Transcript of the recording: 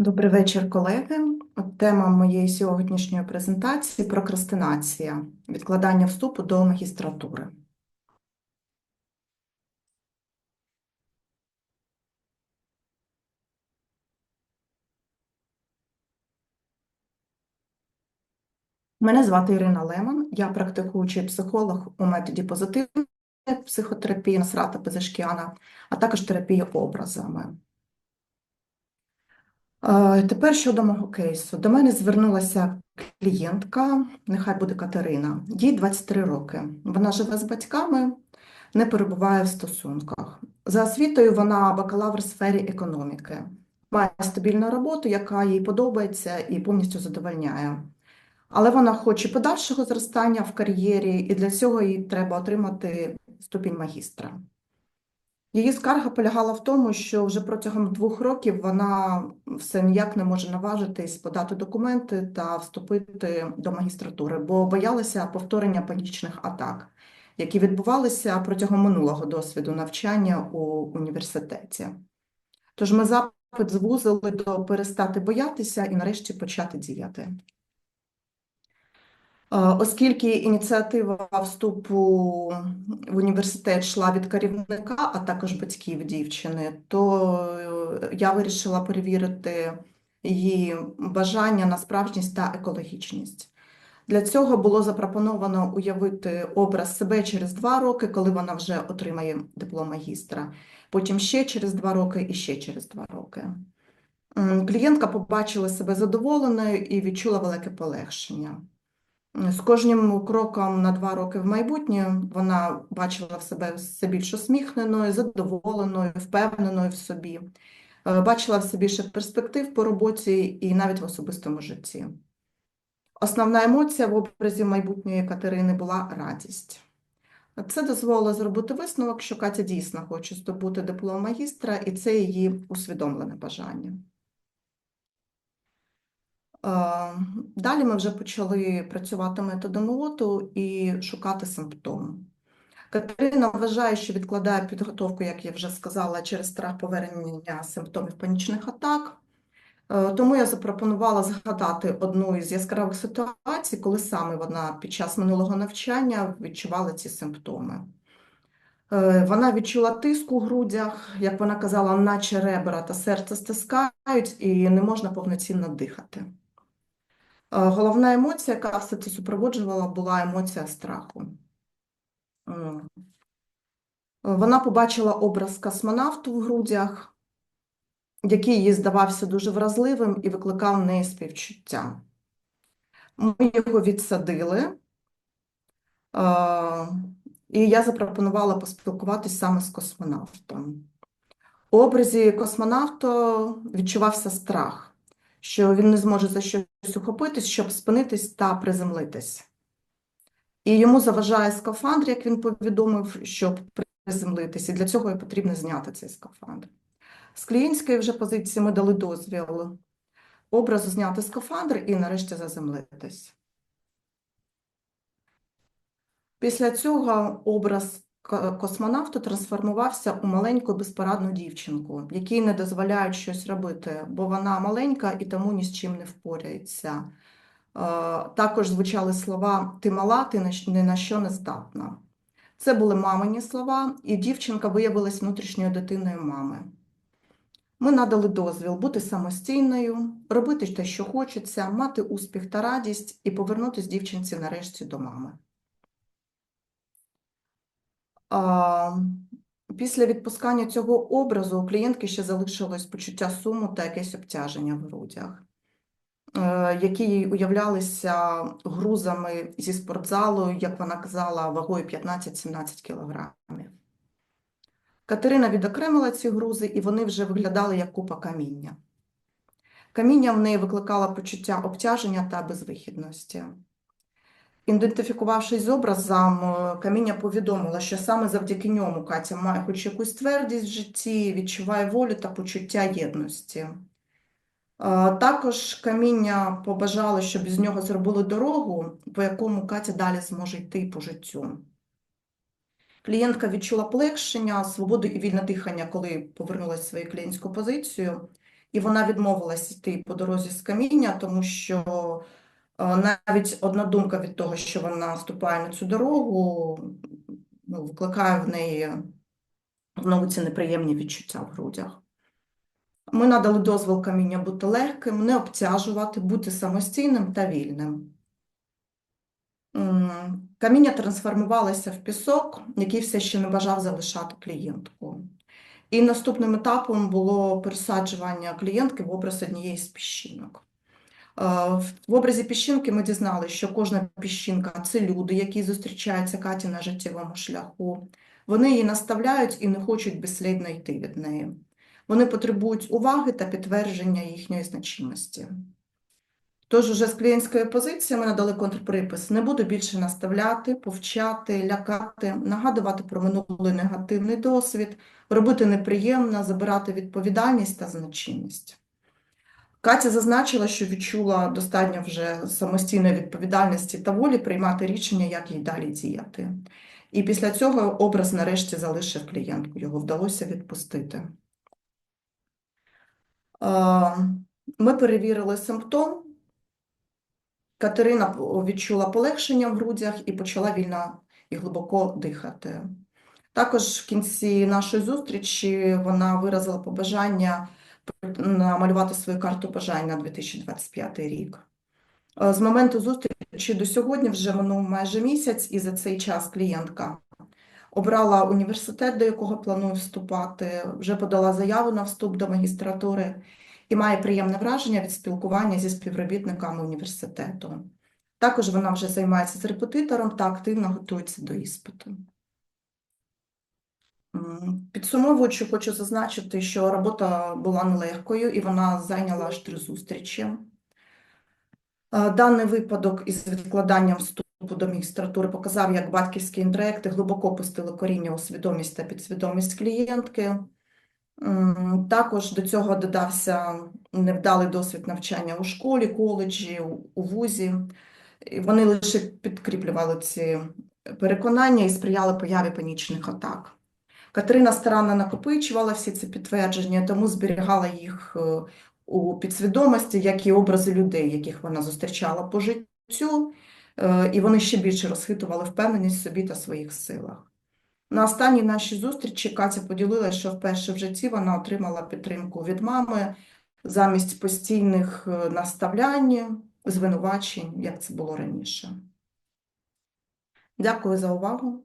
Добрий вечір, колеги. Тема моєї сьогоднішньої презентації прокрастинація, відкладання вступу до магістратури. Мене звати Ірина Лемон, я практикуючий психолог у методі позитивної психотерапії Насрата Пезешкіана, а також терапії образами. Тепер щодо мого кейсу. До мене звернулася клієнтка, нехай буде Катерина, їй 23 роки. Вона живе з батьками, не перебуває в стосунках. За освітою вона бакалавр в сфері економіки, має стабільну роботу, яка їй подобається і повністю задовольняє. Але вона хоче подальшого зростання в кар'єрі, і для цього їй треба отримати ступінь магістра. Її скарга полягала в тому, що вже протягом двох років вона все ніяк не може наважитись подати документи та вступити до магістратури, бо боялася повторення панічних атак, які відбувалися протягом минулого досвіду навчання у університеті. Тож ми запит звузили до перестати боятися і нарешті почати діяти. Оскільки ініціатива вступу в університет йшла від керівника, а також батьків дівчини, то е, я вирішила перевірити її бажання на справжність та екологічність. Для цього було запропоновано уявити образ себе через два роки, коли вона вже отримає диплом магістра, потім ще через два роки і ще через два роки. Клієнтка побачила себе задоволеною і відчула велике полегшення. З кожним кроком на два роки в майбутнє вона бачила в себе все більш усміхненою, задоволеною, впевненою в собі, Е, бачила все більше перспектив по роботі і навіть в особистому житті. Основна емоція в образі майбутньої Катерини була радість. Це дозволило зробити висновок, що Катя дійсно хоче здобути диплом магістра, і це її усвідомлене бажання. Е, Далі ми вже почали працювати методом ЛОТу і шукати симптоми. Катерина вважає, що відкладає підготовку, як я вже сказала, через страх повернення симптомів панічних атак. Е, Тому я запропонувала згадати одну із яскравих ситуацій, коли саме вона під час минулого навчання відчувала ці симптоми. Е, Вона відчула тиск у грудях, як вона казала, наче ребра та серце стискають, і не можна повноцінно дихати. Е, Головна емоція, яка все це супроводжувала, була емоція страху. Вона побачила образ космонавту в грудях, який їй здавався дуже вразливим і викликав в неї співчуття. Ми його відсадили, е, і я запропонувала поспілкуватись саме з космонавтом. У образі космонавта відчувався страх, що він не зможе за щось ухопитись, щоб спинитись та приземлитись. І йому заважає скафандр, як він повідомив, щоб приземлитись, і для цього і потрібно зняти цей скафандр. З клієнтської вже позиції ми дали дозвіл образу зняти скафандр і нарешті заземлитись. Після цього образ ко- космонавта трансформувався у маленьку безпорадну дівчинку, якій не дозволяють щось робити, бо вона маленька і тому ні з чим не впорається. Е, Також звучали слова Ти мала, ти ні на що не здатна. Це були мамині слова, і дівчинка виявилась внутрішньою дитиною мами. Ми надали дозвіл бути самостійною, робити те, що хочеться, мати успіх та радість і повернутися дівчинці нарешті до мами. Після відпускання цього образу у клієнтки ще залишилось почуття суму та якесь обтяження в грудях, е, які їй уявлялися грузами зі спортзалу, як вона казала, вагою 15-17 кілограмів. Катерина відокремила ці грузи, і вони вже виглядали як купа каміння. Каміння в неї викликало почуття обтяження та безвихідності. Ідентифікувавшись з образом, е, каміння повідомило, що саме завдяки ньому Катя має хоч якусь твердість в житті, відчуває волю та почуття єдності. Е, Також каміння побажало, щоб з нього зробили дорогу, по якому Катя далі зможе йти по життю. Клієнтка відчула полегшення, свободу і вільне дихання, коли повернулася в свою клієнтську позицію, і вона відмовилась йти по дорозі з каміння, тому що навіть одна думка від того, що вона вступає на цю дорогу, ну, викликає в неї знову ці неприємні відчуття в грудях. Ми надали дозвіл каміння бути легким, не обтяжувати, бути самостійним та вільним. Каміння трансформувалося в пісок, який все ще не бажав залишати клієнтку. І наступним етапом було пересаджування клієнтки в образ однієї з піщинок. Е, В образі піщинки ми дізналися, що кожна піщинка це люди, які зустрічаються Каті на життєвому шляху. Вони її наставляють і не хочуть безслідно йти від неї. Вони потребують уваги та підтвердження їхньої значимості. Тож уже з клієнтської позиції ми надали контрприпис. Не буду більше наставляти, повчати, лякати, нагадувати про минулий негативний досвід, робити неприємно, забирати відповідальність та значимість. Катя зазначила, що відчула достатньо вже самостійної відповідальності та волі приймати рішення, як їй далі діяти. І після цього образ нарешті залишив клієнтку, його вдалося відпустити. Ми перевірили симптом. Катерина відчула полегшення в грудях і почала вільно і глибоко дихати. Також в кінці нашої зустрічі вона виразила побажання намалювати свою карту бажань на 2025 рік. Е, З моменту зустрічі до сьогодні вже минув майже місяць, і за цей час клієнтка обрала університет, до якого планує вступати, вже подала заяву на вступ до магістратури і має приємне враження від спілкування зі співробітниками університету. Також вона вже займається з репетитором та активно готується до іспиту. Підсумовуючи, хочу зазначити, що робота була нелегкою і вона зайняла аж три зустрічі. Е, Даний випадок із відкладанням вступу до магістратури показав, як батьківські інтроекти глибоко пустили коріння у свідомість та підсвідомість клієнтки. Також до цього додався невдалий досвід навчання у школі, коледжі, у вузі. Вони лише підкріплювали ці переконання і сприяли появі панічних атак. Катерина старанно накопичувала всі ці підтвердження, тому зберігала їх е, у підсвідомості, як і образи людей, яких вона зустрічала по життю, е, і вони ще більше розхитували впевненість в собі та своїх силах. На останній нашій зустрічі Катя поділилася, що вперше в житті вона отримала підтримку від мами замість постійних е, наставлянь, звинувачень, як це було раніше. Дякую за увагу.